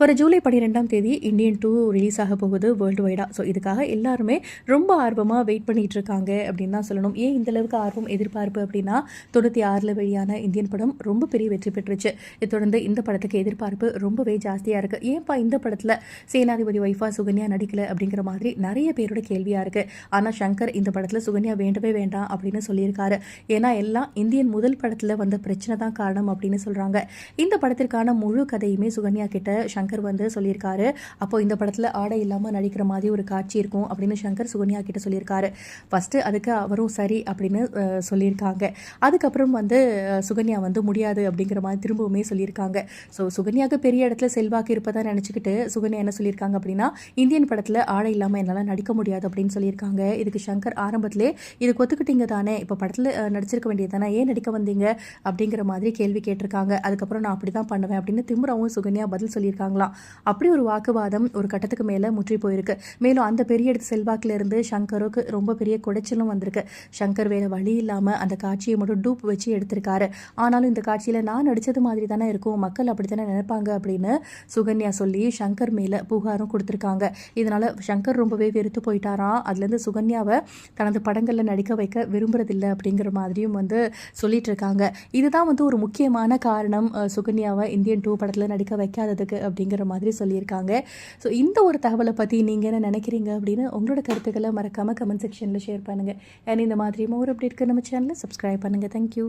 வர ஜூலை பன்னிரெண்டாம் தேதி இந்தியன் டூ ரிலீஸ் ஆக போகுது வேர்ல்டு வைடாக ஸோ இதுக்காக எல்லாருமே ரொம்ப ஆர்வமாக வெயிட் பண்ணிட்டு இருக்காங்க அப்படின்னு தான் சொல்லணும். ஏன் இந்த அளவுக்கு ஆர்வம் எதிர்பார்ப்பு அப்படின்னா தொண்ணூற்றி ஆறில் வெளியான இந்தியன் படம் ரொம்ப பெரிய வெற்றி பெற்றுச்சு. இதை தொடர்ந்து இந்த படத்துக்கு எதிர்பார்ப்பு ரொம்பவே ஜாஸ்தியாக இருக்குது ஏன்ப்பா இந்த படத்தில் சேனாதிபதி ஒய்ஃபா சுகன்யா நடிக்கல அப்படிங்கிற மாதிரி நிறைய பேரோட கேள்வியாக இருக்குது ஆனால் சங்கர் இந்த படத்தில் சுகன்யா வேண்டவே வேண்டாம் அப்படின்னு சொல்லியிருக்காரு. ஏன்னா எல்லாம் இந்தியன் முதல் படத்தில் வந்த பிரச்சனை தான் காரணம் அப்படின்னு சொல்கிறாங்க இந்த படத்திற்கான முழு கதையுமே சுகன்யா கிட்ட சங்கர் வந்து சொல்லியிருக்காரு. அப்போ இந்த படத்தில் ஆடை இல்லாமல் நடிக்கிற மாதிரி ஒரு காட்சி இருக்கும் அப்படின்னு சங்கர் சுகன்யா கிட்ட சொல்லியிருக்காரு. ஃபஸ்ட்டு அதுக்கு அவரும் சரி அப்படின்னு சொல்லியிருக்காங்க. அதுக்கப்புறம் வந்து சுகன்யா வந்து முடியாது அப்படிங்கிற மாதிரி திரும்பவுமே சொல்லியிருக்காங்க. ஸோ சுகன்யாவுக்கு பெரிய இடத்துல செல்வாக்கு இருப்பதா நினச்சிக்கிட்டு சுகன்யா என்ன சொல்லியிருக்காங்க அப்படின்னா இந்தியன் படத்தில் ஆடை இல்லாமல் என்னால் நடிக்க முடியாது அப்படின்னு சொல்லியிருக்காங்க. இதுக்கு சங்கர் ஆரம்பத்திலே இதுக்கு ஒத்துக்கிட்டீங்க தானே இப்போ படத்தில் நடிச்சிருக்க வேண்டியது தானே ஏன் நடிக்க வந்தீங்க? அப்படிங்கிற மாதிரி கேள்வி கேட்டிருக்காங்க. அதுக்கப்புறம் நான் அப்படி தான் பண்ணுவேன் அப்படின்னு திமுறாவும் சுகன்யா பதில் சொல்லியிருக்காங்க. சொல்லியிருக்காங்களாம் அப்படி ஒரு வாக்குவாதம் ஒரு கட்டத்துக்கு மேலே முற்றி போயிருக்கு. மேலும் அந்த பெரிய இடத்து செல்வாக்கிலிருந்து சங்கருக்கு ரொம்ப பெரிய குடைச்சலும் வந்திருக்கு. சங்கர் வேற வழி இல்லாமல் அந்த காட்சியை மட்டும் டூப் வச்சு எடுத்திருக்காரு. ஆனாலும் இந்த காட்சியில் நான் நடித்தது மாதிரி தானே இருக்கும். மக்கள் அப்படி தானே நினைப்பாங்க அப்படின்னு சுகன்யா சொல்லி சங்கர் மேலே புகாரும் கொடுத்துருக்காங்க. இதனால் சங்கர் ரொம்பவே வெறுத்து போயிட்டாராம் அதுலேருந்து சுகன்யாவை தனது படங்களில் நடிக்க வைக்க விரும்புறதில்லை அப்படிங்கிற மாதிரியும் வந்து சொல்லிட்டு இருக்காங்க இதுதான் வந்து ஒரு முக்கியமான காரணம் சுகன்யாவை இந்தியன் டூ படத்தில் நடிக்க வைக்காததுக்கு அப்படிங்கிற மாதிரி சொல்லியிருக்காங்க. ஸோ இந்த ஒரு தகவலை பற்றி நீங்கள் என்ன நினைக்கிறீங்க அப்படின்னு உங்களோட கருத்துக்களை மறக்காமல் கமெண்ட் செக்ஷனில் ஷேர் பண்ணுங்கள் அண்ட் இந்த மாதிரியும் ஒரு அப்டேட்க்கு நம்ம சேனலை சப்ஸ்கிரைப் பண்ணுங்கள் தேங்க்யூ